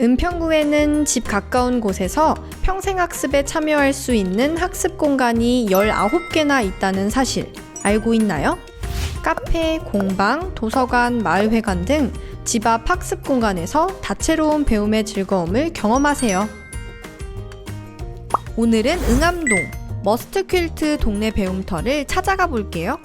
은평구에는 집 가까운 곳에서 평생학습에 참여할 수 있는 학습 공간이 19개나 있다는 사실 알고 있나요? 카페, 공방, 도서관, 마을회관 등 집 앞 학습 공간에서 다채로운 배움의 즐거움을 경험하세요. 오늘은 응암동 머스트 퀼트 동네 배움터를 찾아가 볼게요.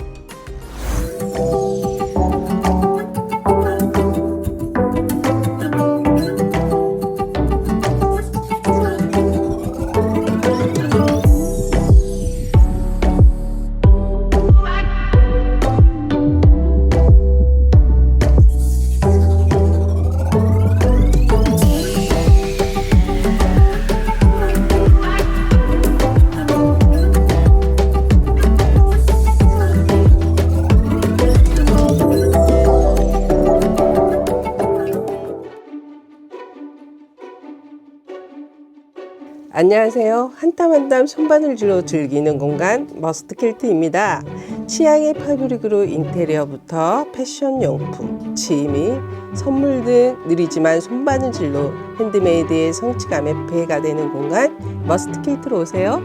안녕하세요. 한땀 한땀 손바늘질로 즐기는 공간 머스트 킬트입니다. 취향의 파브릭으로 인테리어부터 패션 용품, 취미, 선물 등 느리지만 손바느질로 핸드메이드의 성취감에 배가 되는 공간 머스트 킬트로 오세요.